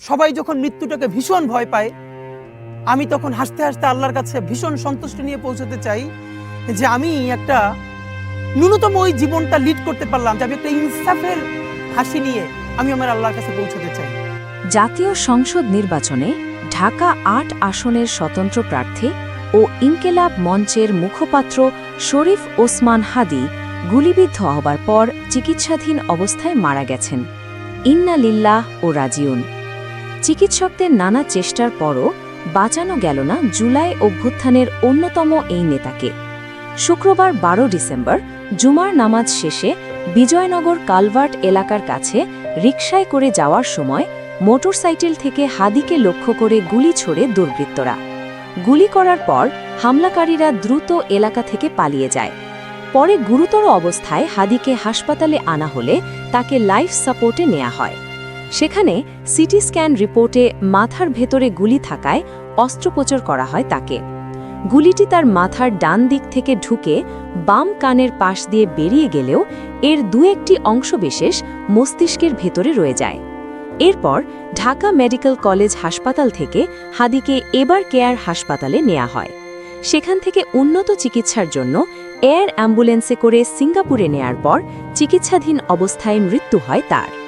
সবাই যখন মৃত্যুটাকে ভীষণ ভয় পায়, আমি তখন হাসতে হাসতে আল্লাহর কাছে ভীষণ সন্তুষ্টি নিয়ে পৌঁছতে চাই যে আমি একটা ন্যূনতম ওই জীবনটা লিড করতে পারলাম, যে আমি একটা ইনসাফের হাসি নিয়ে আমি আমার আল্লাহর কাছে পৌঁছতে চাই। জাতীয় সংসদ নির্বাচনে ঢাকা আট আসনের স্বতন্ত্র প্রার্থী ও ইনকেলাব মঞ্চের মুখপাত্র শরীফ ওসমান হাদি গুলিবিদ্ধ হবার পর চিকিৎসাধীন অবস্থায় মারা গেছেন। ইন্না লিল্লাহ ও রাজিউন। চিকিৎসকদের নানা চেষ্টার পরও বাঁচানো গেল না জুলাই অভ্যুত্থানের অন্যতম এই নেতাকে। শুক্রবার বারো ডিসেম্বর, জুমার নামাজ শেষে বিজয়নগর কালভার্ট এলাকার কাছে রিকশায় করে যাওয়ার সময় মোটরসাইকেল থেকে হাদিকে লক্ষ্য করে গুলি ছোড়ে দুর্বৃত্তরা। গুলি করার পর হামলাকারীরা দ্রুত এলাকা থেকে পালিয়ে যায়। পরে গুরুতর অবস্থায় হাদিকে হাসপাতালে আনা হলে তাকে লাইফ সাপোর্টে নেওয়া হয়। সেখানে সিটি স্ক্যান রিপোর্টে মাথার ভেতরে গুলি থাকায় অস্ত্রোপচার করা হয় তাকে। গুলিটি তার মাথার ডান দিক থেকে ঢুকে বাম কানের পাশ দিয়ে বেরিয়ে গেলেও এর দু একটি অংশবিশেষ মস্তিষ্কের ভেতরে রয়ে যায়। এরপর ঢাকা মেডিকেল কলেজ হাসপাতাল থেকে হাদিকে এবার কেয়ার হাসপাতালে নেওয়া হয়। সেখান থেকে উন্নত চিকিৎসার জন্য এয়ার অ্যাম্বুলেন্সে করে সিঙ্গাপুরে নেয়ার পর চিকিৎসাধীন অবস্থায় মৃত্যু হয় তার।